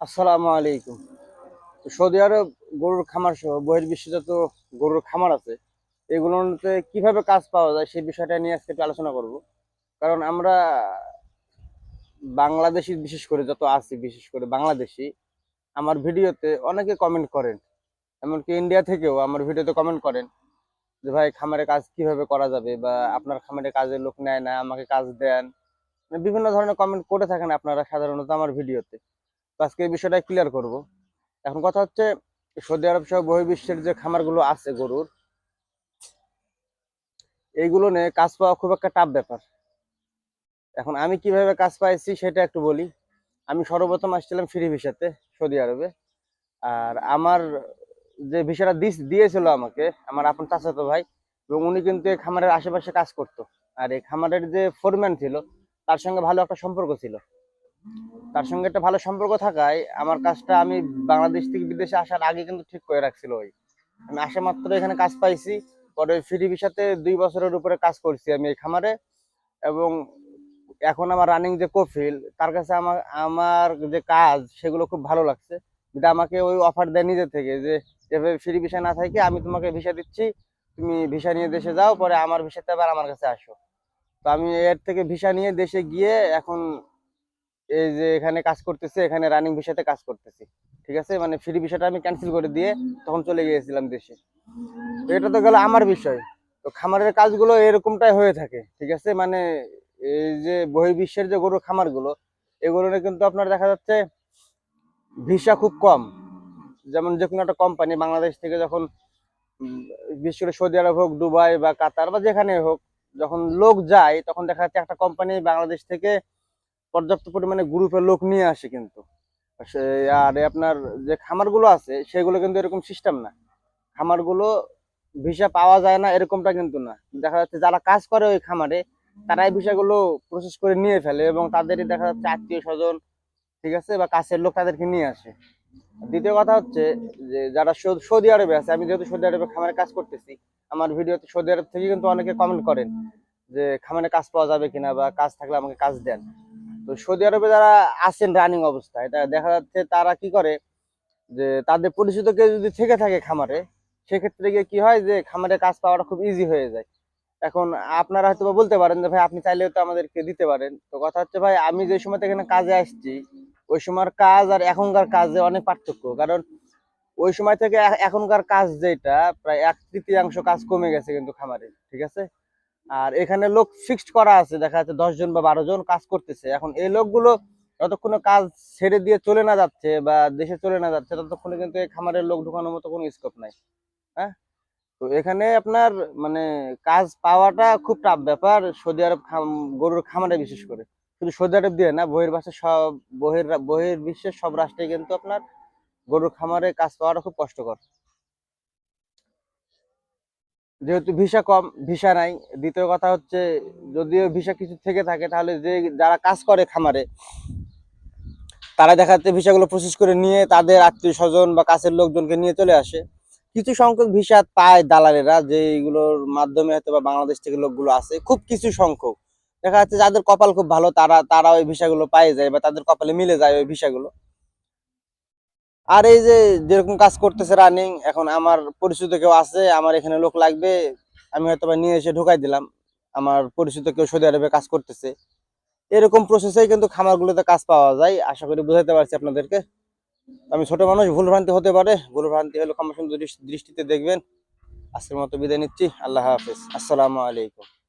আসসালামু আলাইকুম। সৌদি আরব গরুর খামার সহ বহির্বিশ্বে গরুর খামার আছে, এগুলোতে কীভাবে কাজ পাওয়া যায় সেই বিষয়টা নিয়ে আজকে একটু আলোচনা করব। কারণ আমরা বাংলাদেশি বিশেষ করে যত আছি, বিশেষ করে বাংলাদেশি, আমার ভিডিওতে অনেকে কমেন্ট করেন। এমনকি ইন্ডিয়া থেকেও আমার ভিডিওতে কমেন্ট করেন যে, ভাই, খামারে কাজ কীভাবে করা যাবে? বা, আপনার খামারে কাজের লোক নেয় না, আমাকে কাজ দেন। মানে বিভিন্ন ধরনের কমেন্ট করে থাকেন আপনারা সাধারণত আমার ভিডিওতে। আজকে এই বিষয়টা ক্লিয়ার করব। এখন কথা হচ্ছে, সৌদি আরব সহ বহির্বিশ্বের যে খামারগুলো আছে গরুর, এইগুলো নিয়ে কাজ পাওয়া খুব একটা টাফ ব্যাপার। এখন আমি কীভাবে কাজ পাইছি সেটা একটু বলি। আমি সর্বপ্রথম আসছিলাম ফ্রি ভিসাতে, সৌদি আরবে। আর আমার যে ভিসাটা দিস- দিয়েছিল আমাকে, আমার আপন চাচাতো ভাই, এবং উনি কিন্তু এই খামারের আশেপাশে কাজ করতো। আর এই খামারের যে ফোরম্যান ছিল, তার সঙ্গে ভালো একটা সম্পর্ক ছিল। তার সঙ্গে একটা ভালো সম্পর্ক থাকায় আমার কাজটা আমি বাংলাদেশ থেকে বিদেশে আসার আগে কিন্তু ঠিক করে রাখছিল ওই। আমি আসা মাত্র এখানে কাজ পাইছি, পরে ফ্রি ভিসাতে দুই বছরের উপরে কাজ করছি আমি এই খামারে এবং এখন আমার রানিং যে কফিল, তার কাছে আমার আমার যে কাজ সেগুলো খুব ভালো লাগছে। যেটা আমাকে ওই অফার দেয় নিজে থেকে যে, এভাবে ফ্রি ভিসা না থাকে, আমি তোমাকে ভিসা দিচ্ছি, তুমি ভিসা নিয়ে দেশে যাও, পরে আমার ভিসাতে আবার আমার কাছে আসো। তো আমি এর থেকে ভিসা নিয়ে দেশে গিয়ে এখন এই যে এখানে কাজ করতেছে, এখানে রানিং ভিসাতে কাজ করতেছি। ঠিক আছে? মানে ফ্রি ভিসাটা আমি ক্যান্সেল করে দিয়ে তখন চলে গিয়েছিলাম দেশে। তো এটা তো গেল আমার বিষয়। তো খামারের কাজগুলো এরকমটাই হয়ে থাকে, ঠিক আছে? মানে এই যে বহির্বিশ্বের যে গরুর খামারগুলো, এগুলো কিন্তু আপনার দেখা যাচ্ছে ভিসা খুব কম। যেমন যে কোনো একটা কোম্পানি বাংলাদেশ থেকে যখন বিশেষ করে সৌদি আরব হোক, দুবাই বা কাতার বা যেখানে হোক, যখন লোক যায়, তখন দেখা যাচ্ছে একটা কোম্পানি বাংলাদেশ থেকে পর্যাপ্ত পরিমাণে গ্রুপের লোক নিয়ে আসে কিন্তু। আর আপনার যে খামারগুলো আছে, সেগুলো কিন্তু এরকম সিস্টেম না। খামারগুলো ভিসা পাওয়া যায় না, এরকমটা কিন্তু না। দেখা যাচ্ছে যারা কাজ করে ওই খামারে, তারাই ভিসাগুলো প্রসেস করে নিয়ে ফেলে এবং তাদেরই দেখা যাচ্ছে আত্মীয় স্বজন ঠিক আছে, বা কাছের লোক তাদেরকে নিয়ে আসে। দ্বিতীয় কথা হচ্ছে যে, যারা সৌদি আরবে আছে, আমি যেহেতু সৌদি আরবে খামারে কাজ করতেছি, আমার ভিডিওতে সৌদি আরব থেকে কিন্তু অনেকে কমেন্ট করেন যে, খামারে কাজ পাওয়া যাবে কিনা বা কাজ থাকলে আমাকে কাজ দেন। তো সৌদি আরবে যারা আছেন রানিং অবস্থায় এটা দেখা যাচ্ছে তারা কি করে? যে তাদের পরিচিত কেউ যদি থেকে থাকে খামারে, সেক্ষেত্রে গিয়ে কি হয় যে খামারে কাজ পাওয়াটা খুব ইজি হয়ে যায়। এখন আপনারা হয়তো বলতে পারেন যে, ভাই, আপনি চাইলেও তো আমাদেরকে দিতে পারেন। তো কথা হচ্ছে, ভাই, আমি যে সময় এখানে কাজে আসছি, ওই সময়ের কাজ আর এখনকার কাজে অনেক পার্থক্য। কারণ ওই সময় থেকে এখনকার কাজ যেটা, প্রায় এক তৃতীয়াংশ কাজ কমে গেছে কিন্তু খামারে, ঠিক আছে? আর এখানে লোক ফিক্সড করা আছে, দেখা যাচ্ছে দশ জন বা বারো জন কাজ করতেছে। এখন এই লোকগুলো যতক্ষণ কাজ ছেড়ে দিয়ে চলে না যাচ্ছে বা দেশে চলে না যাচ্ছে, ততক্ষণে কিন্তু এই খামারের লোক ঢুকানোর মতো কোনো স্কোপ নাই। হ্যাঁ? তো এখানে আপনার মানে কাজ পাওয়াটা খুব টাফ ব্যাপার, সৌদি আরব গরুর খামারে বিশেষ করে। শুধু সৌদি আরব দিয়ে না, বহির ভাষা সব, বহির বহির বিশ্বের সব রাষ্ট্রে কিন্তু আপনার গরুর খামারে কাজ পাওয়াটা খুব কষ্টকর। যেহেতু ভিসা কম, ভিসা নাই, দ্বিতীয় কথা হচ্ছে যদিও ভিসা কিছু থেকে থাকে, তাহলে যে যারা কাজ করে খামারে, তারা দেখা যাচ্ছে ভিসাগুলো প্রসেস করে নিয়ে তাদের আত্মীয় স্বজন বা কাছের লোকজনকে নিয়ে চলে আসে। কিছু সংখ্যক ভিসা পায় দালালেরা যেগুলোর মাধ্যমে হয়তো বা বাংলাদেশ থেকে লোকগুলো আসে, খুব কিছু সংখ্যক। দেখা যাচ্ছে যাদের কপাল খুব ভালো, তারা তারা ওই ভিসাগুলো পাই যায় বা তাদের কপালে মিলে যায় ওই ভিসাগুলো। আর এই যে যেরকম কাজ করতেছে রানিং এখন আমার পরিচিত কেউ আছে, আমার এখানে লোক লাগবে, আমি হয়তো নিয়ে এসে ঢুকাই দিলাম। আমার পরিচিত কেউ সৌদি আরবে কাজ করতেছে। এরকম প্রসেসেই কিন্তু খামারগুলোতে কাজ পাওয়া যায়। আশা করি বুঝাতে পারছি আপনাদেরকে। আমি ছোট মানুষ, ভুল ভ্রান্তি হতে পারে। ভুল ভ্রান্তি হলে ক্ষমা সুন্দর দৃষ্টিতে দেখবেন। আজকের মতো বিদায় নিচ্ছি। আল্লাহ হাফিজ। আসসালামু আলাইকুম।